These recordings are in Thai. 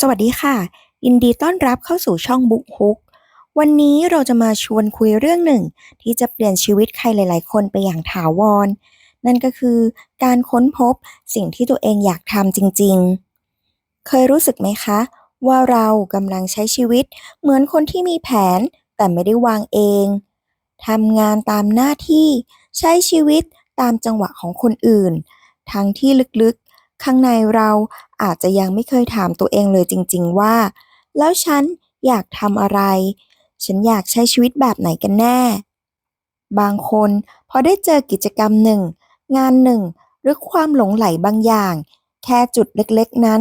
สวัสดีค่ะ ยินดีต้อนรับเข้าสู่ช่องบุ๊กฮุกวันนี้เราจะมาชวนคุยเรื่องหนึ่ง ที่จะเปลี่ยนชีวิตใครหลาย ๆ คนไปอย่างถาวร นั่นก็คือการค้นพบสิ่งที่ตัวเองอยากทำจริง ๆ เคยรู้สึกไหมคะ ว่าเรากำลังใช้ชีวิตเหมือนคนที่มีแผนแต่ไม่ได้วางเองทำงานตามหน้าที่ใช้ชีวิตตามจังหวะของคนอื่น ทั้งที่ลึกๆ ข้างในเราอาจจะยังไม่เคยถามตัวเองเลยจริง ๆ ว่า แล้วฉันอยากทำอะไร ฉันอยากใช้ชีวิตแบบไหนกันแน่ บางคนพอได้เจอกิจกรรมหนึ่ง งานหนึ่ง หรือความหลงใหลบางอย่าง แค่จุดเล็กๆ นั้น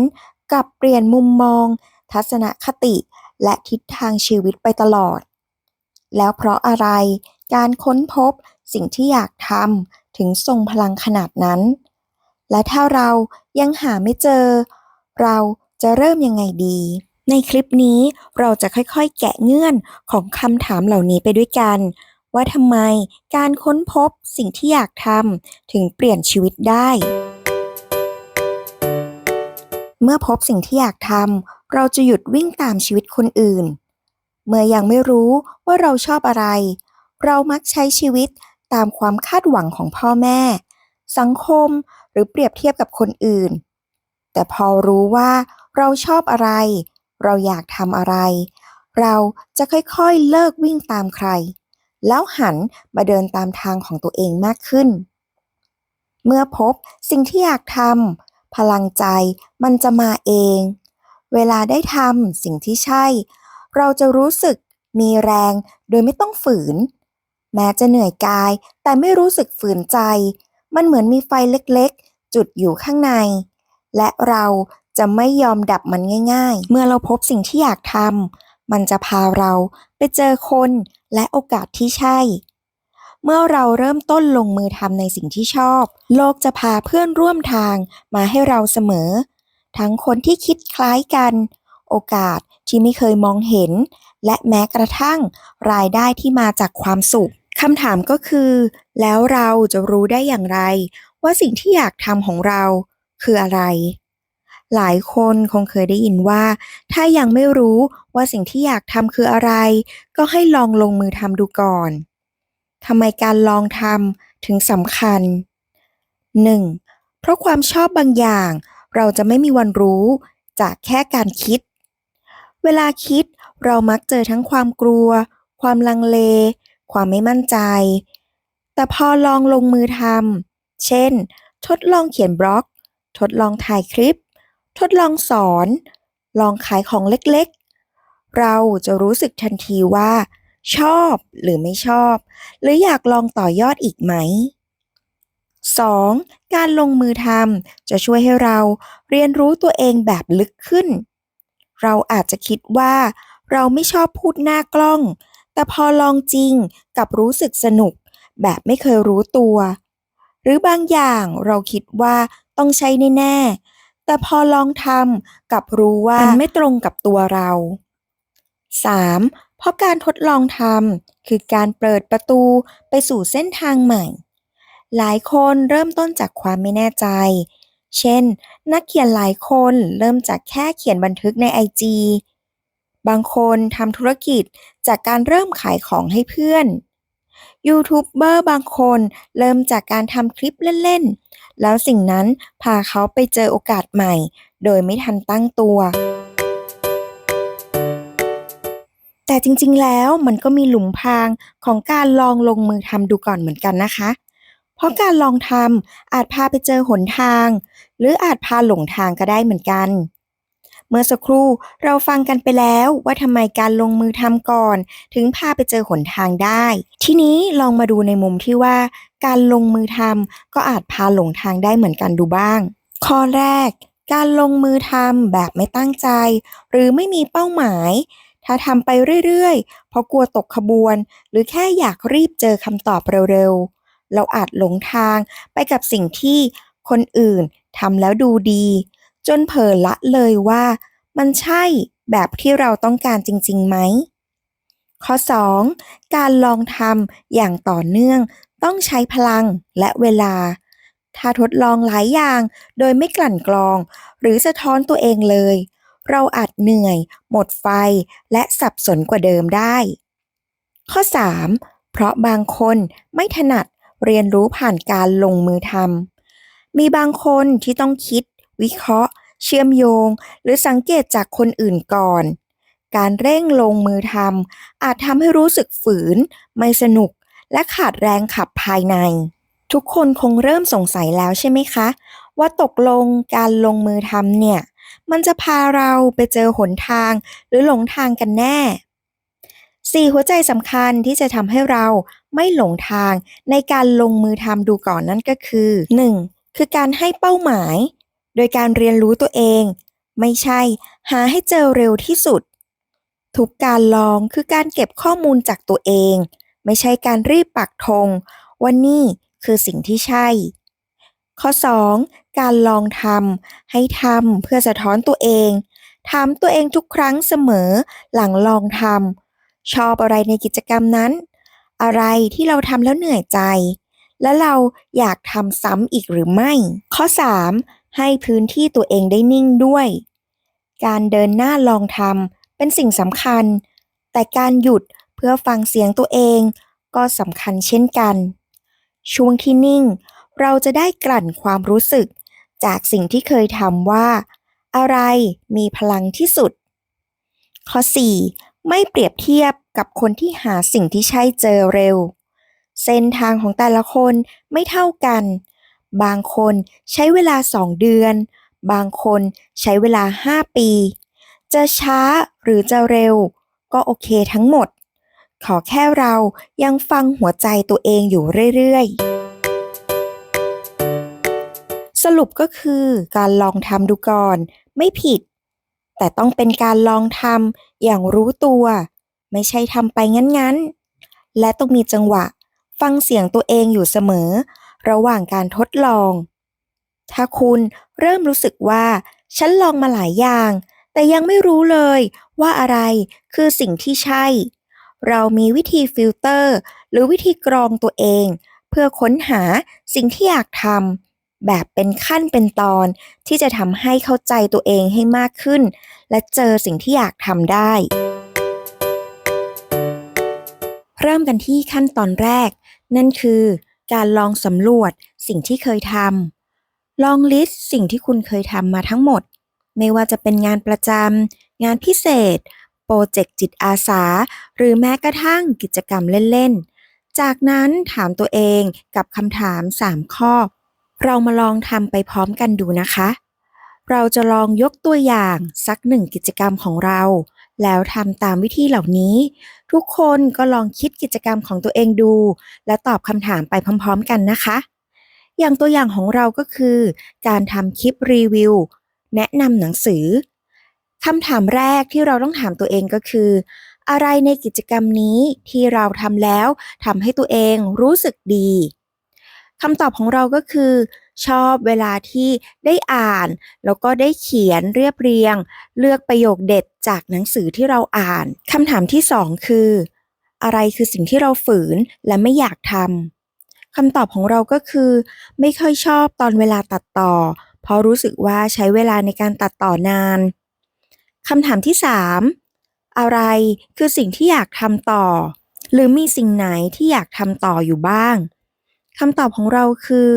กลับเปลี่ยนมุมมอง ทัศนคติ และทิศทางชีวิตไปตลอด แล้วเพราะอะไรการค้นพบสิ่งที่อยากทำถึงทรงพลังขนาดนั้น และถ้าเรายังหาไม่เจอ เราจะเริ่มยังไงดี ในคลิปนี้เราจะค่อยๆ แกะเงื่อนของคำถามเหล่านี้ไปด้วยกัน ว่าทำไมการค้นพบสิ่งที่อยากทำถึงเปลี่ยนชีวิตได้ เมื่อพบสิ่งที่อยากทำเราจะหยุดวิ่งตามชีวิตคนอื่น เมื่อยังไม่รู้ว่าเราชอบอะไร เรามักใช้ชีวิตตามความคาดหวังของพ่อแม่ สังคม หรือเปรียบเทียบกับคนอื่น แต่พอรู้ว่าเราชอบอะไร เราอยากทำอะไร เราจะค่อยๆเลิกวิ่งตามใคร แล้วหันมาเดินตามทางของตัวเองมากขึ้น เมื่อพบสิ่งที่อยากทำพลังใจมันจะมาเอง เวลาได้ทำสิ่งที่ใช่ เราจะรู้สึกมีแรงโดยไม่ต้องฝืน แม้จะเหนื่อยกายแต่ไม่รู้สึกฝืนใจ มันเหมือนมีไฟเล็กๆ จุดอยู่ข้างใน และเราจะไม่ยอมดับมันง่าย ๆ เมื่อเราพบสิ่งที่อยากทำมันจะพาเราไปเจอคนและโอกาสที่ใช่ เมื่อเราเริ่มต้นลงมือทำในสิ่งที่ชอบ โลกจะพาเพื่อนร่วมทางมาให้เราเสมอ ทั้งคนที่คิดคล้ายกัน โอกาสที่ไม่เคยมองเห็น และแม้กระทั่งรายได้ที่มาจากความสุข คำถามก็คือ แล้วเราจะรู้ได้อย่างไร ว่าสิ่งที่อยากทำของเราคืออะไร หลายคนคงเคยได้ยินว่า ถ้ายังไม่รู้ว่าสิ่งที่อยากทำคืออะไร ก็ให้ลองลงมือทำดูก่อนทำไมการลองทำถึงสำคัญ 1. เพราะความชอบบางอย่าง เราจะไม่มีวันรู้จากแค่การคิด เวลาคิดเรามักเจอทั้งความกลัว ความลังเล ความไม่มั่นใจ แต่พอลองลงมือทำเช่น ทดลองเขียนบล็อก ทดลองถ่ายคลิป ทดลองสอน ลองขายของเล็กๆ เราจะรู้สึกทันทีว่า ชอบหรือไม่ชอบ หรืออยากลองต่อยอดอีกไหม 2. การลงมือทำจะช่วยให้เราเรียนรู้ตัวเองแบบลึกขึ้น เราอาจจะคิดว่า เราไม่ชอบพูดหน้ากล้อง แต่พอลองจริงกับรู้สึกสนุก แบบไม่เคยรู้ตัว หรือบางอย่างเราคิดว่าต้องใช้แน่ๆแต่พอลองทำกับรู้ว่ามันไม่ตรงกับตัวเรา 3. เพราะการทดลองทำคือการเปิดประตูไปสู่เส้นทางใหม่ หลายคนเริ่มต้นจากความไม่แน่ใจ เช่น นักเขียนหลายคนเริ่มจากแค่เขียนบันทึกในไอจี บางคนทำธุรกิจจากการเริ่มขายของให้เพื่อน ยูทูบเบอร์บางคนเริ่มจากการทำคลิปเล่นๆ แล้วสิ่งนั้นพาเขาไปเจอโอกาสใหม่ โดยไม่ทันตั้งตัว แต่จริงๆแล้วมันก็มีหลุมพรางของการลองลงมือทำดูก่อนเหมือนกันนะคะ เพราะการลองทำอาจพาไปเจอหนทาง หรืออาจพาหลงทางก็ได้เหมือนกัน เมื่อสักครู่เราฟังกันไปแล้วว่าทำไมการลงมือทำก่อน ถึงพาไปเจอหนทางได้ ทีนี้ลองมาดูในมุมที่ว่า การลงมือทำก็อาจพาหลงทางได้เหมือนกันดูบ้าง ข้อแรก การลงมือทำแบบไม่ตั้งใจ หรือไม่มีเป้าหมาย ถ้าทำไปเรื่อยๆ เพราะกลัวตกขบวน หรือแค่อยากรีบเจอคำตอบเร็วๆ เราอาจหลงทางไปกับสิ่งที่คนอื่นทำแล้วดูดี จนเผลอละเลยว่ามันใช่แบบที่เราต้องการจริงๆไหม ข้อ 2. การลองทำอย่างต่อเนื่องต้องใช้พลังและเวลา ถ้าทดลองหลายอย่างโดยไม่กลั่นกรอง หรือสะท้อนตัวเองเลย เราอาจเหนื่อย หมดไฟ และสับสนกว่าเดิมได้ ข้อ 3. เพราะบางคนไม่ถนัดเรียนรู้ผ่านการลงมือทำมีบางคนที่ต้องคิด วิเคราะห์ เชื่อมโยง หรือสังเกตจากคนอื่นก่อน การเร่งลงมือทำอาจทำให้รู้สึกฝืน ไม่สนุก และขาดแรงขับภายใน ทุกคนคงเริ่มสงสัยแล้วใช่ไหมคะ ว่าตกลงการลงมือทำเนี่ย มันจะพาเราไปเจอหนทาง หรือหลงทางกันแน่สี่หัวใจสำคัญที่จะทำให้เราไม่หลงทางในการลงมือทำดูก่อนนั่นก็คือ 1. คือการให้เป้าหมาย โดยการเรียนรู้ตัวเอง ไม่ใช่หาให้เจอเร็วที่สุด ทุกการลองคือการเก็บข้อมูลจากตัวเอง ไม่ใช่การรีบปักธงว่านี่คือสิ่งที่ใช่ ข้อ 2. การลองทำให้ทำเพื่อสะท้อนตัวเองถามตัวเองทุกครั้งเสมอหลังลองทำชอบอะไรในกิจกรรมนั้น อะไรที่เราทำแล้วเหนื่อยใจ และเราอยากทำซ้ำอีกหรือไม่ ข้อ 3. ให้พื้นที่ตัวเองได้นิ่งด้วย การเดินหน้าลองทำเป็นสิ่งสำคัญ แต่การหยุดเพื่อฟังเสียงตัวเองก็สำคัญเช่นกัน ช่วงที่นิ่ง เราจะได้กลั่นความรู้สึก จากสิ่งที่เคยทำว่า อะไรมีพลังที่สุด ข้อ 4. ไม่เปรียบเทียบกับคนที่หาสิ่งที่ใช่เจอเร็ว เส้นทางของแต่ละคนไม่เท่ากัน บางคนใช้เวลา 2 เดือน บางคนใช้เวลา 5 ปี จะช้าหรือจะเร็ว ก็โอเคทั้งหมด ขอแค่เรายังฟังหัวใจตัวเองอยู่เรื่อยๆ สรุปก็คือการลองทำดูก่อน ไม่ผิด แต่ต้องเป็นการลองทำอย่างรู้ตัว ไม่ใช่ทำไปงั้นๆ และต้องมีจังหวะ ฟังเสียงตัวเองอยู่เสมอ ระหว่างการทดลอง ถ้าคุณเริ่มรู้สึกว่า ฉันลองมาหลายอย่าง แต่ยังไม่รู้เลยว่าอะไรคือสิ่งที่ใช่ เรามีวิธีฟิลเตอร์ หรือวิธีกรองตัวเอง เพื่อค้นหาสิ่งที่อยากทำแบบเป็นขั้นเป็นตอนที่จะทำให้เข้าใจตัวเองให้มากขึ้น และเจอสิ่งที่อยากทำได้เริ่มกันที่ขั้นตอนแรก นั่นคือ การลองสำรวจสิ่งที่เคยทำลองลิสต์สิ่งที่คุณเคยทำมาทั้งหมด ไม่ว่าจะเป็นงานประจำงานพิเศษ โปรเจกต์จิตอาสา หรือแม้กระทั่งกิจกรรมเล่นๆ จากนั้นถามตัวเองกับคำถาม 3 ข้อ เรามาลองทำไปพร้อมกันดูนะคะ เราจะลองยกตัวอย่างสักหนึ่งกิจกรรมของเรา แล้วทำตามวิธีเหล่านี้ ทุกคนก็ลองคิดกิจกรรมของตัวเองดู และตอบคำถามไปพร้อม ๆ กันนะคะ อย่างตัวอย่างของเราก็คือ การทำคลิปรีวิว แนะนำหนังสือคำถามแรกที่เราต้องถามตัวเองก็คือ อะไรในกิจกรรมนี้ที่เราทำแล้วทำให้ตัวเองรู้สึกดีคำตอบของเราก็คือ ชอบเวลาที่ได้อ่าน แล้วก็ได้เขียนเรียบเรียง เลือกประโยคเด็ดจากหนังสือที่เราอ่านคำถามที่สองคือ อะไรคือสิ่งที่เราฝืนและไม่อยากทำคำตอบของเราก็คือ ไม่ค่อยชอบตอนเวลาตัดต่อ เพราะรู้สึกว่าใช้เวลาในการตัดต่อนานคำถามที่สามอะไรคือสิ่งที่อยากทำต่อ หรือมีสิ่งไหนที่อยากทำต่ออยู่บ้างคำตอบของเราคือ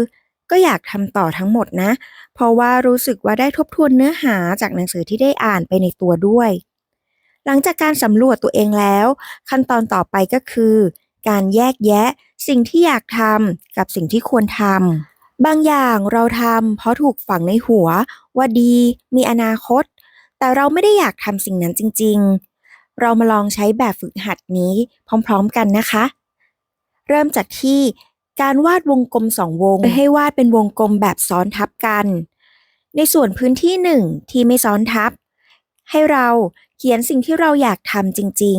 ก็อยากทำต่อทั้งหมดนะ เพราะว่ารู้สึกว่าได้ทบทวนเนื้อหาจากหนังสือที่ได้อ่านไปในตัวด้วย หลังจากการสำรวจตัวเองแล้ว ขั้นตอนต่อไปก็คือ การแยกแยะสิ่งที่อยากทำกับสิ่งที่ควรทำบางอย่างเราทำเพราะถูกฝังในหัว ว่าดี มีอนาคต แต่เราไม่ได้อยากทำสิ่งนั้นจริง ๆ เรามาลองใช้แบบฝึกหัดนี้พร้อม ๆ กันนะคะ เริ่มจากที่ การวาดวงกลมสองวงให้วาดเป็นวงกลมแบบซ้อนทับกัน ในส่วนพื้นที่หนึ่งที่ไม่ซ้อนทับ ให้เราเขียนสิ่งที่เราอยากทำจริง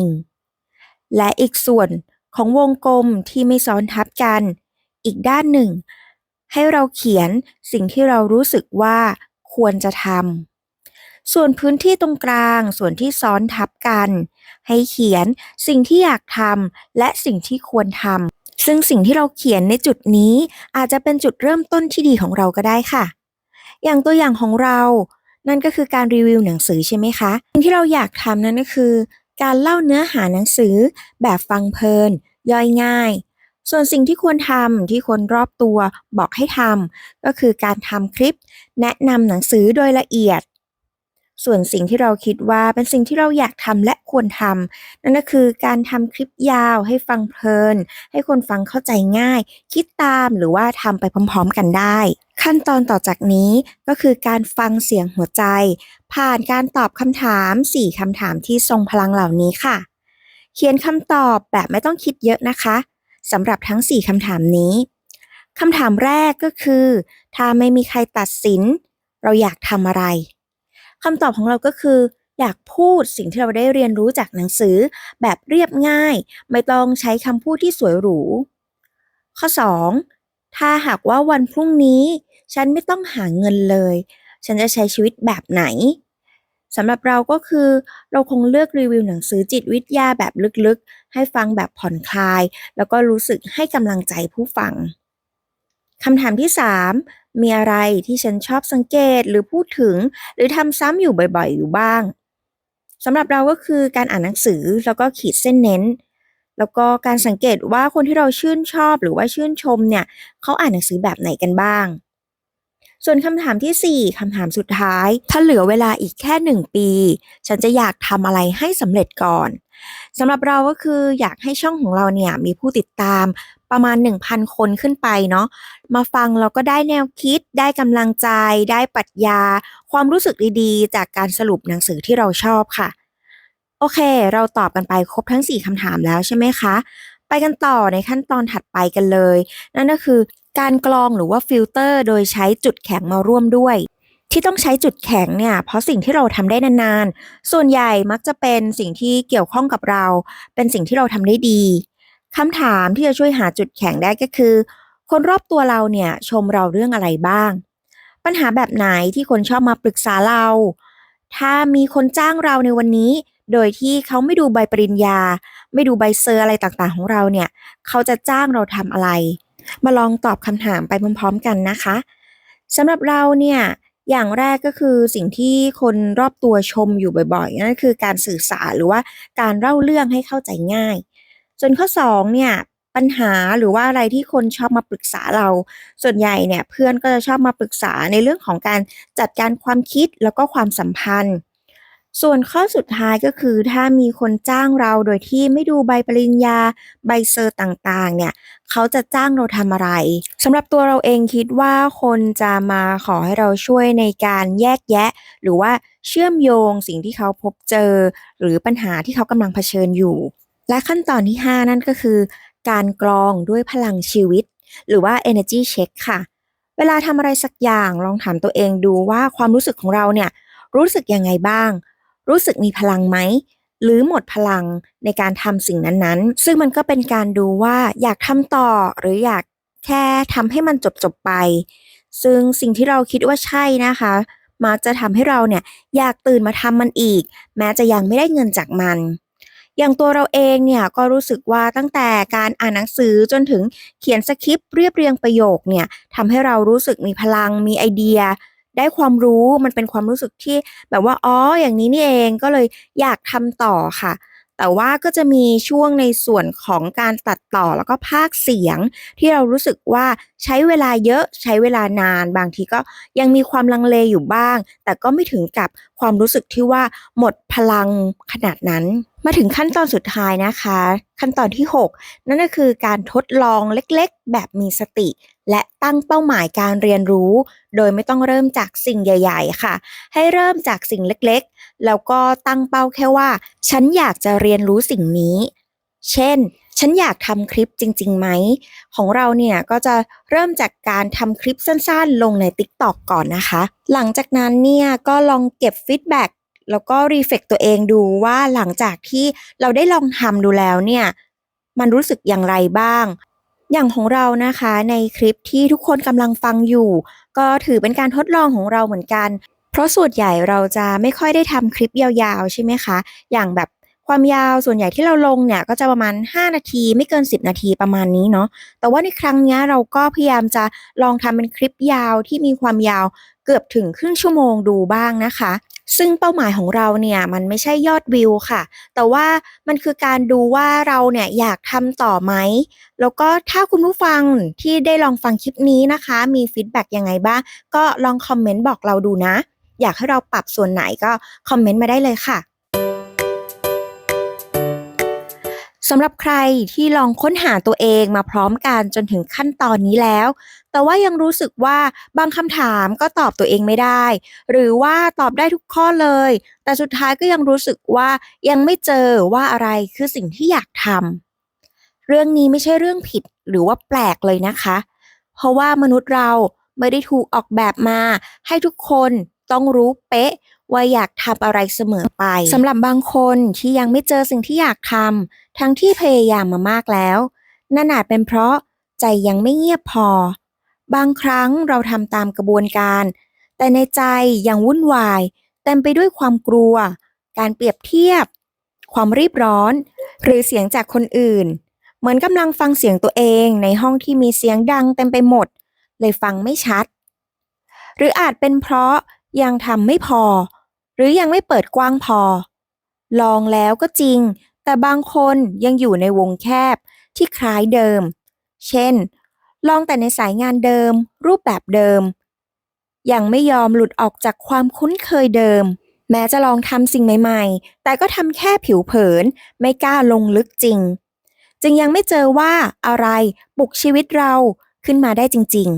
ๆ และอีกส่วนของวงกลมที่ไม่ซ้อนทับกัน อีกด้านหนึ่ง ให้เราเขียนสิ่งที่เรารู้สึกว่าควรจะทำส่วนพื้นที่ตรงกลางส่วนที่ซ้อนทับกัน ให้เขียนสิ่งที่อยากทำและสิ่งที่ควรทำ ซึ่งสิ่งที่เราเขียนในจุดนี้อาจจะเป็นจุดเริ่มต้นที่ดีของเราก็ได้ค่ะ อย่างตัวอย่างของเรา นั่นก็คือการรีวิวหนังสือใช่ไหมคะ สิ่งที่เราอยากทำนั่นก็คือ การเล่าเนื้อหาหนังสือแบบฟังเพลิน ย่อยง่าย ส่วนสิ่งที่ควรทำที่คนรอบตัวบอกให้ทำก็คือการทำคลิป แนะนำหนังสือโดยละเอียด ส่วนสิ่งที่เราคิดว่าเป็นสิ่งที่เราอยากทำและควรทำนั่นก็คือการทำคลิปยาวให้ฟังเพลิน ให้คนฟังเข้าใจง่าย คิดตามหรือว่าทำไปพร้อม ๆ กันได้ ขั้นตอนต่อจากนี้ก็คือการฟังเสียงหัวใจ ผ่านการตอบคำถาม 4คำถามที่ทรงพลังเหล่านี้ค่ะ เขียนคำตอบแบบไม่ต้องคิดเยอะนะคะสำหรับทั้ง 4คำถามนี้คำถามแรกก็คือ ถ้าไม่มีใครตัดสิน เราอยากทำอะไร คำตอบของเราก็คือ อยากพูดสิ่งที่เราได้เรียนรู้จากหนังสือ แบบเรียบง่าย ไม่ต้องใช้คำพูดที่สวยหรู ข้อ 2. ถ้าหากว่าวันพรุ่งนี้ ฉันไม่ต้องหาเงินเลย ฉันจะใช้ชีวิตแบบไหนสำหรับเราก็คือเราคงเลือกรีวิวหนังสือจิตวิทยาแบบลึกๆ ให้ฟังแบบผ่อนคลาย แล้วก็รู้สึกให้กำลังใจผู้ฟังคำถามที่ 3 มีอะไรที่ฉันชอบสังเกตหรือพูดถึง หรือทำซ้ำอยู่บ่อยๆ อยู่บ้างสำหรับเราก็คือการอ่านหนังสือแล้วก็ขีดเส้นเน้น แล้วก็การสังเกตว่าคนที่เราชื่นชอบหรือว่าชื่นชมเนี่ยเขาอ่านหนังสือแบบไหนกันบ้าง ส่วนคำถามทีสี่4คำถามสุดท้าย ถ้าเหลือเวลาอีกแค่หนึ่งปี ฉันจะอยากทำอะไรให้สำเร็จก่อนสำหรับเราก็คืออยากให้ช่องของเราเนี่ยมีผู้ติดตาม ประมาณ 1,000 คนขึ้นไปเนาะมาฟังเราก็ได้แนวคิดได้กำลังใจ ได้ปรัชญา ความรู้สึกดีๆ จากการสรุปหนังสือที่เราชอบค่ะ โอเค เราตอบกันไปครบทั้ง 4คำถามแล้วใช่ไหมคะ ไปกันต่อในขั้นตอนถัดไปกันเลย นั่นก็คือการกรองหรือว่าฟิลเตอร์โดยใช้จุดแข็งมาร่วมด้วยที่ต้องใช้จุดแข็งเนี่ย เพราะสิ่งที่เราทำได้นานๆ ส่วนใหญ่มักจะเป็นสิ่งที่เกี่ยวข้องกับเรา เป็นสิ่งที่เราทำได้ดี คำถามที่จะช่วยหาจุดแข็งได้ก็คือ คนรอบตัวเราเนี่ยชมเราเรื่องอะไรบ้าง ปัญหาแบบไหนที่คนชอบมาปรึกษาเรา ถ้ามีคนจ้างเราในวันนี้ โดยที่เขาไม่ดูใบปริญญา ไม่ดูใบเซอร์อะไรต่างๆ ของเราเนี่ยเขาจะจ้างเราทำอะไร มาลองตอบคำถามไปพร้อม ๆ กันนะคะสำหรับเราเนี่ยอย่างแรกก็คือสิ่งที่คนรอบตัวชมอยู่บ่อยๆนั่นคือการสื่อสารหรือว่าการเล่าเรื่องให้เข้าใจง่าย ส่วนข้อ2เนี่ยปัญหาหรือว่าอะไรที่คนชอบมาปรึกษาเรา ส่วนใหญ่เนี่ยเพื่อนก็จะชอบมาปรึกษาในเรื่องของการจัดการความคิดแล้วก็ความสัมพันธ์ ส่วนข้อสุดท้ายก็คือถ้ามีคนจ้างเราโดยที่ไม่ดูใบปริญญาใบเซอร์ต่างๆ เนี่ยเขาจะจ้างเราทำอะไรสำหรับตัวเราเองคิดว่าคนจะมาขอให้เราช่วยในการแยกแยะ หรือว่าเชื่อมโยงสิ่งที่เขาพบเจอ หรือปัญหาที่เขากำลังเผชิญอยู่ และขั้นตอนที่ 5 นั่นก็คือ การกรองด้วยพลังชีวิต หรือว่า energy check ค่ะ เวลาทำอะไรสักอย่างลองถามตัวเองดูว่าความรู้สึกของเราเนี่ยรู้สึกยังไงบ้าง รู้สึกมีพลังไหม หรือหมดพลังในการทำสิ่งนั้นๆ ซึ่งมันก็เป็นการดูว่าอยากทำต่อหรืออยากแค่ทำให้มันจบๆไป ซึ่งสิ่งที่เราคิดว่าใช่นะคะมักจะทำให้เราเนี่ยอยากตื่นมาทำมันอีก แม้จะยังไม่ได้เงินจากมัน อย่างตัวเราเองเนี่ยก็รู้สึกว่าตั้งแต่การอ่านหนังสือจนถึงเขียนสคริปต์เรียบเรียงประโยคเนี่ยทำให้เรารู้สึกมีพลังมีไอเดีย ได้ความรู้มันเป็นความรู้สึกที่แบบว่าอ๋ออย่างนี้นี่เองก็เลยอยากทำต่อค่ะแต่ว่าก็จะมีช่วงในส่วนของการตัดต่อแล้วก็พากเสียง ที่เรารู้สึกว่าใช้เวลาเยอะใช้เวลานาน บางทีก็ยังมีความลังเลอยู่บ้าง แต่ก็ไม่ถึงกับความรู้สึกที่ว่าหมดพลังขนาดนั้น มาถึงขั้นตอนสุดท้ายนะคะ ขั้นตอนที่ 6 นั่นก็คือการทดลองเล็กๆ แบบมีสติ และตั้งเป้าหมายการเรียนรู้ โดยไม่ต้องเริ่มจากสิ่งใหญ่ ๆ ค่ะ ให้เริ่มจากสิ่งเล็กๆ แล้วก็ตั้งเป้าแค่ว่า ฉันอยากจะเรียนรู้สิ่งนี้ เช่นฉันอยากทำคลิปจริงๆไหม ของเราเนี่ยก็จะเริ่มจากการทำคลิปสั้นๆ ลงใน TikTok ก่อนนะคะ หลังจากนั้นเนี่ยก็ลองเก็บฟีดแบ็ก แล้วก็รีเฟกตัวเองดูว่าหลังจากที่เราได้ลองทำดูแล้วเนี่ย มันรู้สึกอย่างไรบ้าง อย่างของเรานะคะในคลิปที่ทุกคนกำลังฟังอยู่ ก็ถือเป็นการทดลองของเราเหมือนกัน เพราะส่วนใหญ่เราจะไม่ค่อยได้ทำคลิปยาวๆ ใช่ไหมคะ อย่างแบบความยาวส่วนใหญ่ที่เราลงเนี่ยก็จะประมาณ 5 นาทีไม่เกิน 10 นาทีประมาณนี้เนาะแต่ว่าในครั้งนี้เราก็พยายามจะลองทำเป็นคลิปยาวที่มีความยาวเกือบถึงครึ่งชั่วโมงดูบ้างนะคะ ซึ่งเป้าหมายของเราเนี่ยมันไม่ใช่ยอดวิวค่ะ แต่ว่ามันคือการดูว่าเราเนี่ยอยากทำต่อไหม แล้วก็ถ้าคุณผู้ฟังที่ได้ลองฟังคลิปนี้นะคะ มีฟีดแบ็กยังไงบ้าง ก็ลองคอมเมนต์บอกเราดูนะ อยากให้เราปรับส่วนไหนก็คอมเมนต์มาได้เลยค่ะสำหรับใครที่ลองค้นหาตัวเองมาพร้อมกันจนถึงขั้นตอนนี้แล้ว แต่ว่ายังรู้สึกว่าบางคำถามก็ตอบตัวเองไม่ได้ หรือว่าตอบได้ทุกข้อเลย แต่สุดท้ายก็ยังรู้สึกว่ายังไม่เจอว่าอะไรคือสิ่งที่อยากทำเรื่องนี้ไม่ใช่เรื่องผิดหรือว่าแปลกเลยนะคะ เพราะว่ามนุษย์เราไม่ได้ถูกออกแบบมา ให้ทุกคนต้องรู้เป๊ะว่าอยากทำอะไรเสมอไปสำหรับบางคนที่ยังไม่เจอสิ่งที่อยากทำทั้งที่พยายามมามากแล้วนั่นอาจเป็นเพราะใจยังไม่เงียบพอ บางครั้งเราทำตามกระบวนการ แต่ในใจยังวุ่นวาย เต็มไปด้วยความกลัว การเปรียบเทียบ ความรีบร้อน หรือเสียงจากคนอื่น เหมือนกำลังฟังเสียงตัวเองในห้องที่มีเสียงดังเต็มไปหมด เลยฟังไม่ชัด หรืออาจเป็นเพราะยังทำไม่พอ หรือยังไม่เปิดกว้างพอ ลองแล้วก็จริง แต่บางคนยังอยู่ในวงแคบที่คล้ายเดิม เช่น ลองแต่ในสายงานเดิม รูปแบบเดิม ยังไม่ยอมหลุดออกจากความคุ้นเคยเดิม แม้จะลองทำสิ่งใหม่ๆ แต่ก็ทำแค่ผิวเผิน ไม่กล้าลงลึกจริง จึงยังไม่เจอว่าอะไรปลุกชีวิตเราขึ้นมาได้จริง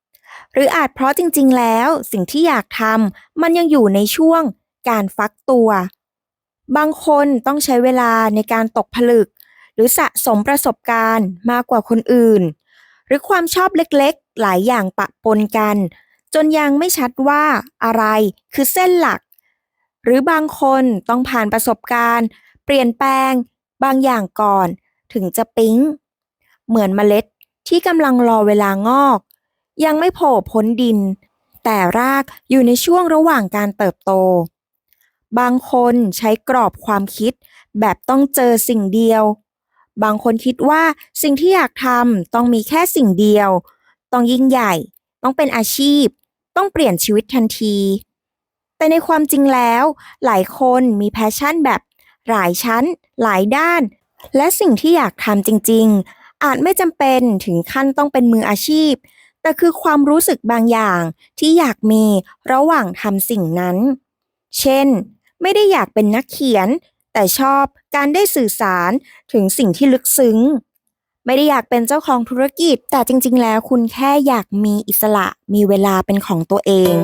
ๆ หรืออาจเพราะจริง ๆ แล้วสิ่งที่อยากทำมันยังอยู่ในช่วงการฟักตัว บางคนต้องใช้เวลาในการตกผลึก หรือสะสมประสบการณ์มากกว่าคนอื่น หรือความชอบเล็กๆ หลายอย่างปะปนกัน จนยังไม่ชัดว่าอะไรคือเส้นหลัก หรือบางคนต้องผ่านประสบการณ์ เปลี่ยนแปลง บางอย่างก่อน ถึงจะปิ๊ง เหมือนเมล็ดที่กำลังรอเวลางอก ยังไม่โผล่พ้นดิน แต่รากอยู่ในช่วงระหว่างการเติบโต บางคนใช้กรอบความคิดแบบต้องเจอสิ่งเดียว บางคนคิดว่าสิ่งที่อยากทำต้องมีแค่สิ่งเดียว ต้องยิ่งใหญ่ ต้องเป็นอาชีพ ต้องเปลี่ยนชีวิตทันที แต่ในความจริงแล้ว หลายคนมีแพชชั่นแบบ หลายชั้น หลายด้าน และสิ่งที่อยากทำจริง ๆ อาจไม่จำเป็นถึงขั้นต้องเป็นมืออาชีพ แต่คือความรู้สึกบางอย่างที่อยากมีระหว่างทำสิ่งนั้น เช่น ไม่ได้อยากเป็นนักเขียน แต่ชอบการได้สื่อสารถึงสิ่งที่ลึกซึ้ง ไม่ได้อยากเป็นเจ้าของธุรกิจ แต่จริง ๆ แล้วคุณแค่อยากมีอิสระมีเวลาเป็นของตัวเอง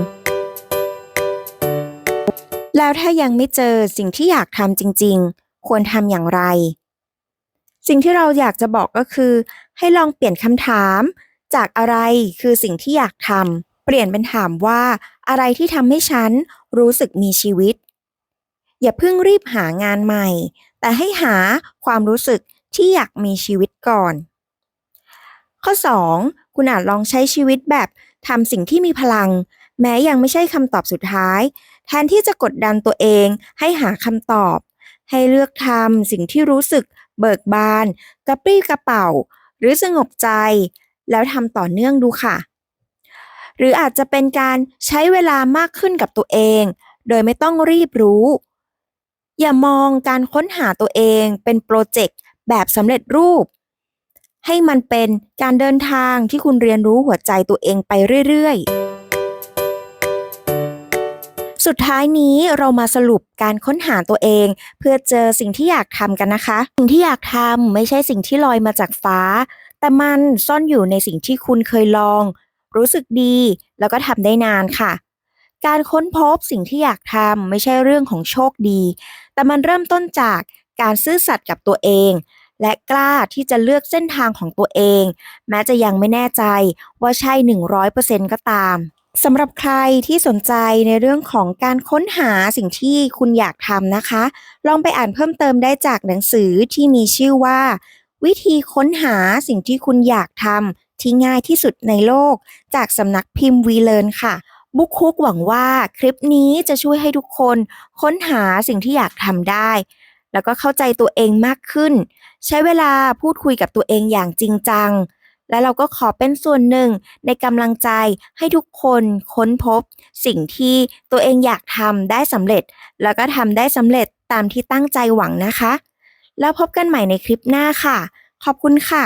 แล้วถ้ายังไม่เจอสิ่งที่อยากทำจริง ๆ ควรทำอย่างไร สิ่งที่เราอยากจะบอกก็คือ ให้ลองเปลี่ยนคำถาม จากอะไรคือสิ่งที่อยากทำเปลี่ยนเป็นถามว่าอะไรที่ทำให้ฉันรู้สึกมีชีวิต อย่าเพิ่งรีบหางานใหม่ แต่ให้หาความรู้สึกที่อยากมีชีวิตก่อน ข้อ 2. คุณอาจลองใช้ชีวิตแบบทำสิ่งที่มีพลัง แม้ยังไม่ใช่คำตอบสุดท้าย แทนที่จะกดดันตัวเองให้หาคำตอบ ให้เลือกทำสิ่งที่รู้สึกเบิกบาน กระปรี้กระเป๋า หรือสงบใจ แล้วทำต่อเนื่องดูค่ะ หรืออาจจะเป็นการใช้เวลามากขึ้นกับตัวเอง โดยไม่ต้องรีบรู้ อย่ามองการค้นหาตัวเองเป็นโปรเจกต์แบบสำเร็จรูป ให้มันเป็นการเดินทางที่คุณเรียนรู้หัวใจตัวเองไปเรื่อยๆ สุดท้ายนี้เรามาสรุปการค้นหาตัวเอง เพื่อเจอสิ่งที่อยากทำกันนะคะ สิ่งที่อยากทำไม่ใช่สิ่งที่ลอยมาจากฟ้า แต่มันซ่อนอยู่ในสิ่งที่คุณเคยลอง รู้สึกดี แล้วก็ทำได้นานค่ะการค้นพบสิ่งที่อยากทำไม่ใช่เรื่องของโชคดี แต่มันเริ่มต้นจากการซื่อสัตย์กับตัวเอง และกล้าที่จะเลือกเส้นทางของตัวเอง แม้จะยังไม่แน่ใจว่าใช่ 100%ก็ตามสำหรับใครที่สนใจในเรื่องของการค้นหาสิ่งที่คุณอยากทำนะคะ ลองไปอ่านเพิ่มเติมได้จากหนังสือที่มีชื่อว่า วิธีค้นหาสิ่งที่คุณอยากทำที่ง่ายที่สุดในโลก จากสำนักพิมพ์วีเลนค่ะ บุ๊คคุกหวังว่าคลิปนี้จะช่วยให้ทุกคนค้นหาสิ่งที่อยากทำได้ แล้วก็เข้าใจตัวเองมากขึ้น ใช้เวลาพูดคุยกับตัวเองอย่างจริงจัง และเราก็ขอเป็นส่วนหนึ่งในกำลังใจให้ทุกคนค้นพบ สิ่งที่ตัวเองอยากทำได้สำเร็จ แล้วก็ทำได้สำเร็จตามที่ตั้งใจหวังนะคะ แล้วพบกันใหม่ในคลิปหน้าค่ะ ขอบคุณค่ะ